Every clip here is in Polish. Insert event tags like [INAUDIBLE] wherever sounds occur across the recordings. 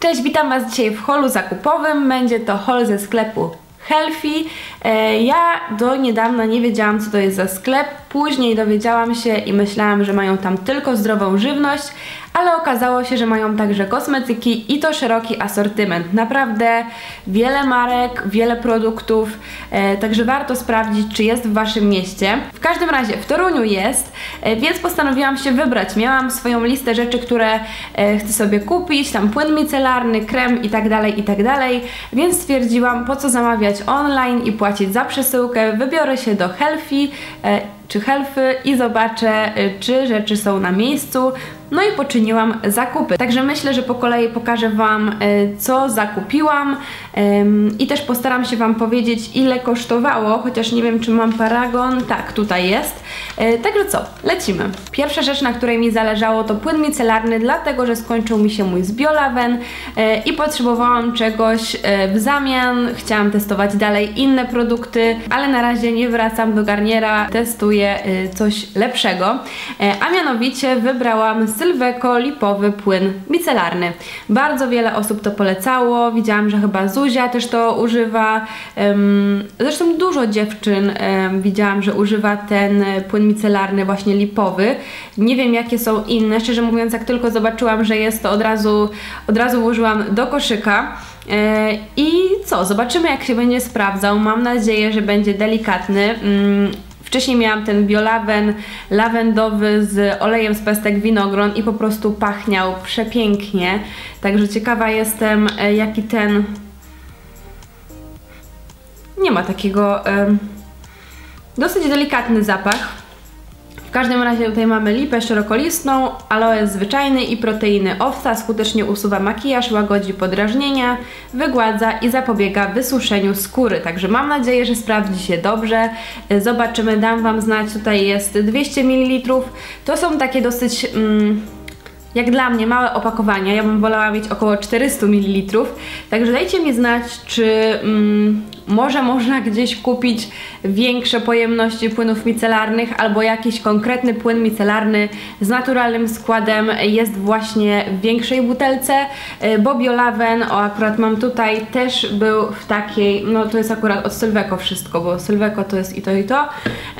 Cześć, witam Was dzisiaj w holu zakupowym. Będzie to hol ze sklepu Healthy. E, ja do niedawna nie wiedziałam, co to jest za sklep. Później dowiedziałam się i myślałam, że mają tam tylko zdrową żywność, ale okazało się, że mają także kosmetyki i to szeroki asortyment. Naprawdę wiele marek, wiele produktów, e, także warto sprawdzić, czy jest w Waszym mieście. W każdym razie w Toruniu jest, e, więc postanowiłam się wybrać. Miałam swoją listę rzeczy, które e, chcę sobie kupić, tam płyn micelarny, krem i tak dalej, i tak więc stwierdziłam, po co zamawiać online i płacić za przesyłkę, wybiorę się do Healthy, e, czy Helfy i zobaczę, e, czy rzeczy są na miejscu. No i poczyniłam zakupy. Także myślę, że po kolei pokażę Wam, e, co zakupiłam i też postaram się Wam powiedzieć, ile kosztowało, chociaż nie wiem, czy mam paragon. Tak, tutaj jest. E, także co, lecimy. Pierwsza rzecz, na której mi zależało, to płyn micelarny, dlatego, że skończył mi się mój z Biolaven i potrzebowałam czegoś w zamian. Chciałam testować dalej inne produkty, ale na razie nie wracam do Garniera, testuję coś lepszego. A mianowicie wybrałam Sylweko lipowy płyn micelarny. Bardzo wiele osób to polecało, widziałam, że chyba Zuzia też to używa, zresztą dużo dziewczyn widziałam, że używa ten płyn micelarny właśnie lipowy. Nie wiem jakie są inne, szczerze mówiąc jak tylko zobaczyłam, że jest to od razu, od razu włożyłam do koszyka. E, I co? Zobaczymy, jak się będzie sprawdzał. Mam nadzieję, że będzie delikatny. Wcześniej miałam ten biolawen lawendowy z olejem z pestek winogron i po prostu pachniał przepięknie. Także ciekawa jestem, e, jaki ten... Nie ma takiego... Dosyć delikatny zapach. W każdym razie tutaj mamy lipę szerokolistną, aloe zwyczajny i proteiny owca skutecznie usuwa makijaż, łagodzi podrażnienia, wygładza i zapobiega wysuszeniu skóry. Także mam nadzieję, że sprawdzi się dobrze. Zobaczymy, dam Wam znać. Tutaj jest 200 ml. To są takie dosyć... Mm, jak dla mnie małe opakowania, ja bym wolała mieć około 400 ml, także dajcie mi znać, czy mm, może można gdzieś kupić większe pojemności płynów micelarnych albo jakiś konkretny płyn micelarny z naturalnym składem jest właśnie w większej butelce, e, bo Biolaven, o akurat mam tutaj, też był w takiej, no to jest akurat od Sylweko wszystko, bo Sylweko to jest i to i to,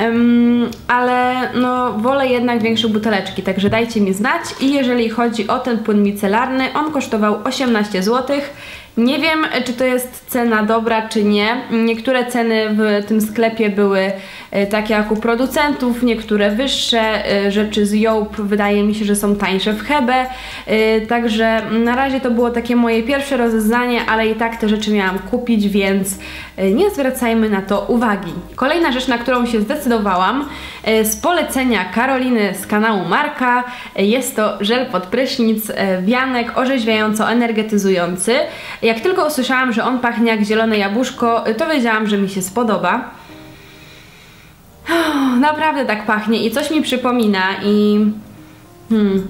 um, ale no wolę jednak większe buteleczki, także dajcie mi znać i jeżeli chodzi o ten płyn micelarny, on kosztował 18 zł, nie wiem, czy to jest cena dobra, czy nie. Niektóre ceny w tym sklepie były e, takie jak u producentów, niektóre wyższe. E, rzeczy z Joop wydaje mi się, że są tańsze w Hebe. E, także na razie to było takie moje pierwsze rozeznanie, ale i tak te rzeczy miałam kupić, więc nie zwracajmy na to uwagi. Kolejna rzecz, na którą się zdecydowałam, z polecenia Karoliny z kanału Marka, jest to żel pod prysznic wianek orzeźwiająco-energetyzujący. Jak tylko usłyszałam, że on pachnie jak zielone jabłuszko, to wiedziałam, że mi się spodoba. naprawdę tak pachnie i coś mi przypomina i... Hmm.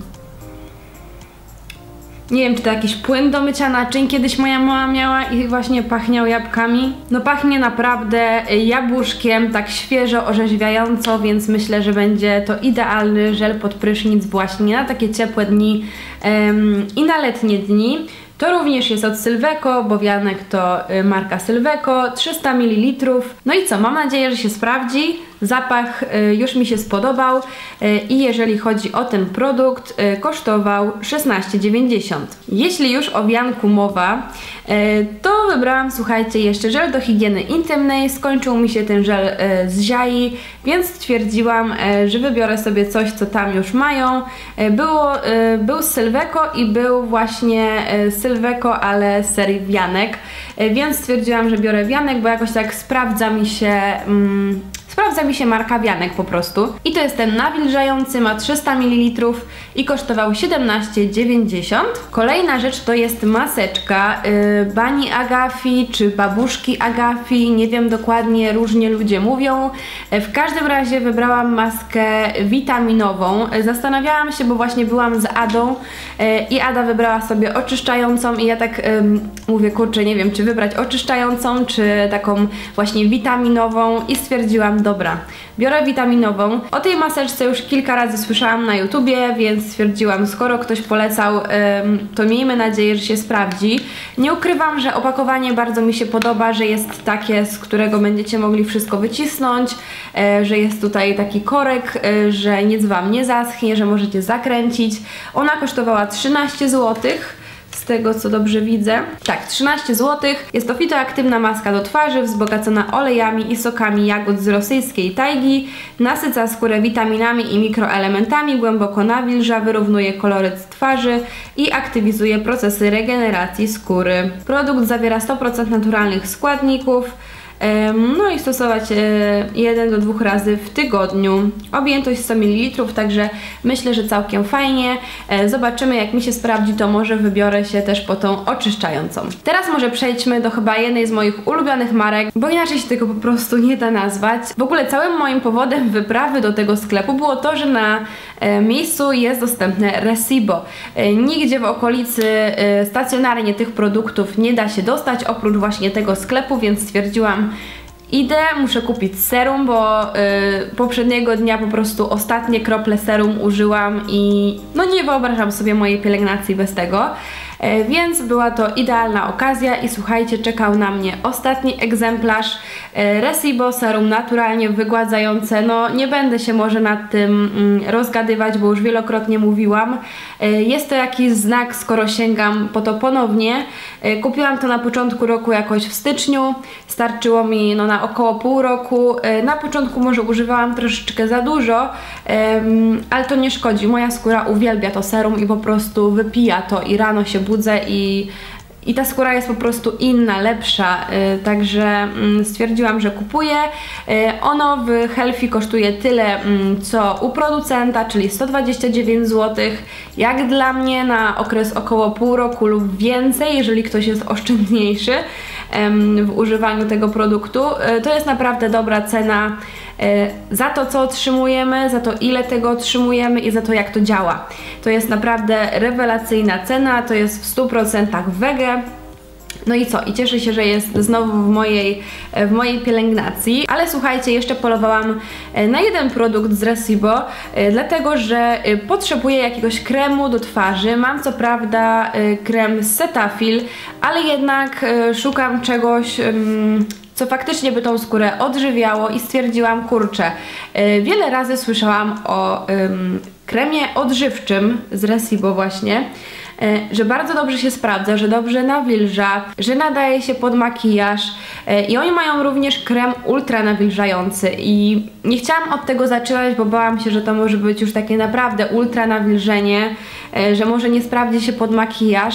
Nie wiem, czy to jakiś płyn do mycia naczyń kiedyś moja mama miała i właśnie pachniał jabłkami. No pachnie naprawdę jabłuszkiem, tak świeżo, orzeźwiająco, więc myślę, że będzie to idealny żel pod prysznic właśnie na takie ciepłe dni i na letnie dni. To również jest od Sylweko, bo wianek to y, marka Sylweko, 300 ml. No i co, mam nadzieję, że się sprawdzi. Zapach y, już mi się spodobał y, i jeżeli chodzi o ten produkt, kosztował 16,90. Jeśli już o wianku mowa, to wybrałam, słuchajcie, jeszcze żel do higieny intymnej. Skończył mi się ten żel z Ziai, więc stwierdziłam, że wybiorę sobie coś, co tam już mają. Było, był Sylweko i był właśnie Sylweko, ale serii wianek, więc stwierdziłam, że biorę wianek, bo jakoś tak sprawdza mi się... Mm, sprawdza mi się marka Wianek po prostu. I to jest ten nawilżający, ma 300 ml i kosztował 17,90. Kolejna rzecz to jest maseczka yy, Bani Agafi czy babuszki Agafi, nie wiem dokładnie, różnie ludzie mówią. Yy, w każdym razie wybrałam maskę witaminową. Yy, zastanawiałam się, bo właśnie byłam z Adą yy, i Ada wybrała sobie oczyszczającą i ja tak mówię, kurczę, nie wiem, czy wybrać oczyszczającą, czy taką właśnie witaminową i stwierdziłam, dobra, biorę witaminową. O tej maseczce już kilka razy słyszałam na YouTubie, więc stwierdziłam, skoro ktoś polecał, to miejmy nadzieję, że się sprawdzi. Nie ukrywam, że opakowanie bardzo mi się podoba, że jest takie, z którego będziecie mogli wszystko wycisnąć, e, że jest tutaj taki korek, e, że nic Wam nie zaschnie, że możecie zakręcić. Ona kosztowała 13 złotych tego co dobrze widzę. Tak, 13 zł. Jest to fitoaktywna maska do twarzy, wzbogacona olejami i sokami jagód z rosyjskiej tajgi, nasyca skórę witaminami i mikroelementami, głęboko nawilża, wyrównuje koloryt twarzy i aktywizuje procesy regeneracji skóry. Produkt zawiera 100% naturalnych składników, no i stosować 1 e, do 2 razy w tygodniu. Objętość 100 ml, także myślę, że całkiem fajnie. E, zobaczymy jak mi się sprawdzi, to może wybiorę się też po tą oczyszczającą. Teraz może przejdźmy do chyba jednej z moich ulubionych marek, bo inaczej się tego po prostu nie da nazwać. W ogóle całym moim powodem wyprawy do tego sklepu było to, że na e, miejscu jest dostępne Resibo. Nigdzie w okolicy stacjonarnie tych produktów nie da się dostać, oprócz właśnie tego sklepu, więc stwierdziłam, Idę, muszę kupić serum, bo y, poprzedniego dnia po prostu ostatnie krople serum użyłam i no nie wyobrażam sobie mojej pielęgnacji bez tego. E, więc była to idealna okazja i słuchajcie, czekał na mnie ostatni egzemplarz e, Resibo Serum naturalnie wygładzające. No nie będę się może nad tym mm, rozgadywać, bo już wielokrotnie mówiłam. E, jest to jakiś znak, skoro sięgam po to ponownie. Kupiłam to na początku roku jakoś w styczniu, starczyło mi no, na około pół roku. Na początku może używałam troszeczkę za dużo, ale to nie szkodzi. Moja skóra uwielbia to serum i po prostu wypija to i rano się budzę i, i ta skóra jest po prostu inna, lepsza, y, także mm, stwierdziłam, że kupuję. Y, ono w Healthy kosztuje tyle, mm, co u producenta, czyli 129 zł. Jak dla mnie na okres około pół roku lub więcej, jeżeli ktoś jest oszczędniejszy w używaniu tego produktu. Y, to jest naprawdę dobra cena E, za to, co otrzymujemy, za to, ile tego otrzymujemy i za to, jak to działa. To jest naprawdę rewelacyjna cena, to jest w 100% wege. No i co? I cieszę się, że jest znowu w mojej, e, w mojej pielęgnacji. Ale słuchajcie, jeszcze polowałam e, na jeden produkt z Resibo, dlatego że potrzebuję jakiegoś kremu do twarzy. Mam co prawda krem z Cetaphil, ale jednak szukam czegoś co faktycznie by tą skórę odżywiało i stwierdziłam, kurczę, wiele razy słyszałam o yy, kremie odżywczym z Resibo właśnie, E, że bardzo dobrze się sprawdza, że dobrze nawilża, że nadaje się pod makijaż e, i oni mają również krem ultra nawilżający. I nie chciałam od tego zaczynać, bo bałam się, że to może być już takie naprawdę ultra nawilżenie, e, że może nie sprawdzi się pod makijaż,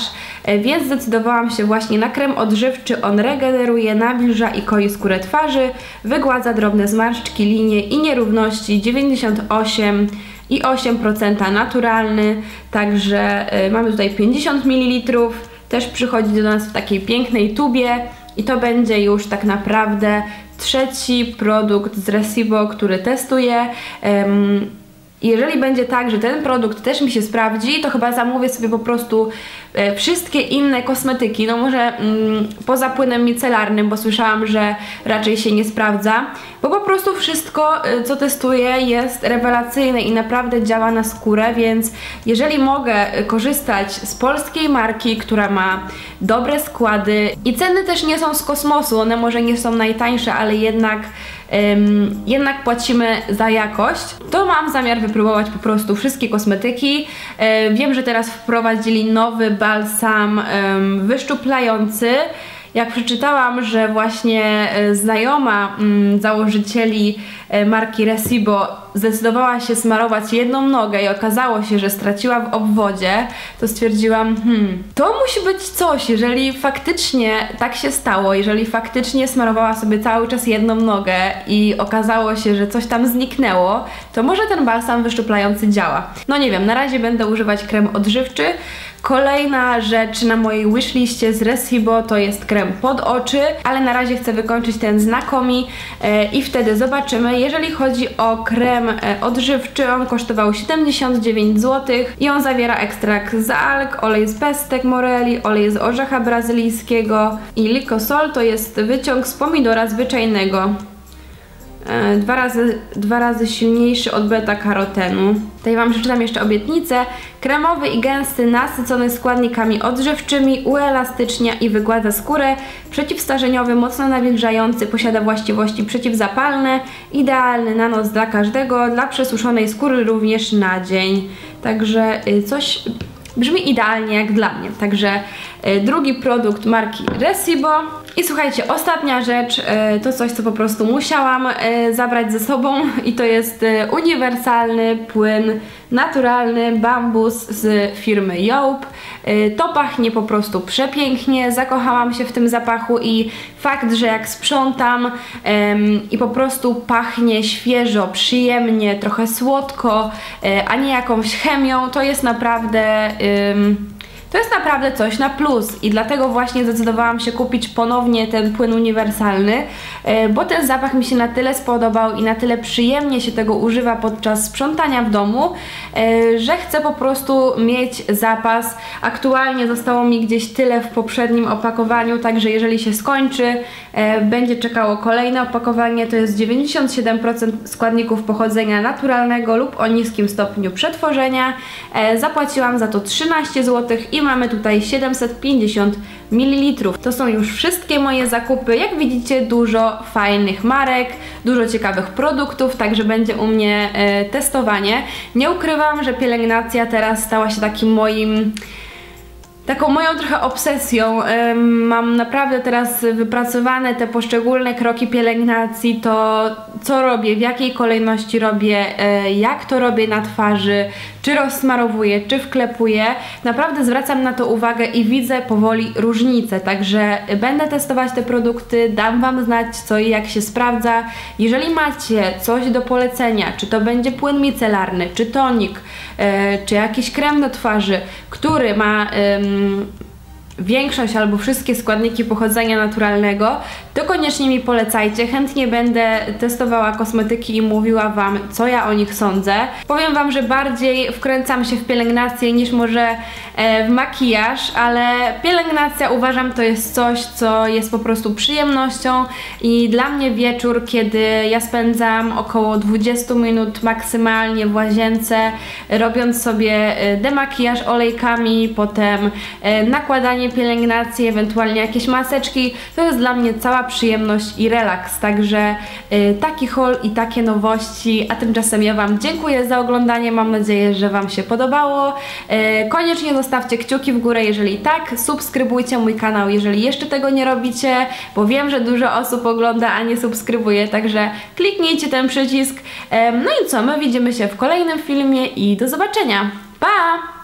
więc zdecydowałam się właśnie na krem odżywczy, on regeneruje, nawilża i koi skórę twarzy, wygładza drobne zmarszczki, linie i nierówności. 98 i 8% naturalny, także y, mamy tutaj 50 ml, też przychodzi do nas w takiej pięknej tubie i to będzie już tak naprawdę trzeci produkt z Resibo, który testuję. Jeżeli będzie tak, że ten produkt też mi się sprawdzi, to chyba zamówię sobie po prostu e, wszystkie inne kosmetyki, no może mm, poza płynem micelarnym, bo słyszałam, że raczej się nie sprawdza, bo po prostu wszystko, e, co testuję jest rewelacyjne i naprawdę działa na skórę, więc jeżeli mogę korzystać z polskiej marki, która ma dobre składy. I ceny też nie są z kosmosu, one może nie są najtańsze, ale jednak jednak płacimy za jakość, to mam zamiar wypróbować po prostu wszystkie kosmetyki. E, wiem, że teraz wprowadzili nowy balsam wyszczuplający, jak przeczytałam, że właśnie e, znajoma mm, założycieli e, marki Resibo zdecydowała się smarować jedną nogę i okazało się, że straciła w obwodzie, to stwierdziłam, hmm, to musi być coś, jeżeli faktycznie tak się stało, jeżeli faktycznie smarowała sobie cały czas jedną nogę i okazało się, że coś tam zniknęło, to może ten balsam wyszczuplający działa. No nie wiem, na razie będę używać krem odżywczy, Kolejna rzecz na mojej wishliście z Resibo to jest krem pod oczy, ale na razie chcę wykończyć ten znakomi e, i wtedy zobaczymy. Jeżeli chodzi o krem e, odżywczy, on kosztował 79 zł i on zawiera ekstrakt z alg, olej z pestek moreli, olej z orzecha brazylijskiego i likosol to jest wyciąg z pomidora zwyczajnego. E, dwa razy, dwa razy silniejszy od beta-karotenu. Tutaj Wam przeczytam jeszcze obietnicę. Kremowy i gęsty, nasycony składnikami odżywczymi, uelastycznia i wygładza skórę. Przeciwstarzeniowy, mocno nawilżający, posiada właściwości przeciwzapalne. Idealny na noc dla każdego, dla przesuszonej skóry również na dzień. Także y, coś brzmi idealnie jak dla mnie. Także y, drugi produkt marki Resibo. I słuchajcie, ostatnia rzecz, y, to coś, co po prostu musiałam zabrać ze sobą [LAUGHS] i to jest uniwersalny płyn naturalny bambus z firmy Joop. To pachnie po prostu przepięknie, zakochałam się w tym zapachu i fakt, że jak sprzątam i po prostu pachnie świeżo, przyjemnie, trochę słodko, e, a nie jakąś chemią, to jest naprawdę... To jest naprawdę coś na plus i dlatego właśnie zdecydowałam się kupić ponownie ten płyn uniwersalny, e, bo ten zapach mi się na tyle spodobał i na tyle przyjemnie się tego używa podczas sprzątania w domu, e, że chcę po prostu mieć zapas. Aktualnie zostało mi gdzieś tyle w poprzednim opakowaniu, także jeżeli się skończy, e, będzie czekało kolejne opakowanie. To jest 97% składników pochodzenia naturalnego lub o niskim stopniu przetworzenia. Zapłaciłam za to 13 zł i mamy tutaj 750 ml. To są już wszystkie moje zakupy. Jak widzicie dużo fajnych marek, dużo ciekawych produktów, także będzie u mnie e, testowanie. Nie ukrywam, że pielęgnacja teraz stała się takim moim taką moją trochę obsesją. Mam naprawdę teraz wypracowane te poszczególne kroki pielęgnacji, to co robię, w jakiej kolejności robię, e, jak to robię na twarzy, czy rozsmarowuję, czy wklepuję. Naprawdę zwracam na to uwagę i widzę powoli różnicę, także będę testować te produkty, dam Wam znać co i jak się sprawdza. Jeżeli macie coś do polecenia, czy to będzie płyn micelarny, czy tonik, e, czy jakiś krem do twarzy, który ma większość albo wszystkie składniki pochodzenia naturalnego, to koniecznie mi polecajcie. Chętnie będę testowała kosmetyki i mówiła Wam, co ja o nich sądzę. Powiem Wam, że bardziej wkręcam się w pielęgnację niż może e, w makijaż, ale pielęgnacja uważam to jest coś, co jest po prostu przyjemnością i dla mnie wieczór, kiedy ja spędzam około 20 minut maksymalnie w łazience, robiąc sobie e, demakijaż olejkami, potem e, nakładanie pielęgnacji, ewentualnie jakieś maseczki, to jest dla mnie cała przyjemność i relaks, także y, taki haul i takie nowości, a tymczasem ja Wam dziękuję za oglądanie, mam nadzieję, że Wam się podobało. Y, koniecznie zostawcie kciuki w górę, jeżeli tak, subskrybujcie mój kanał, jeżeli jeszcze tego nie robicie, bo wiem, że dużo osób ogląda, a nie subskrybuje, także kliknijcie ten przycisk. No i co, my widzimy się w kolejnym filmie i do zobaczenia. Pa!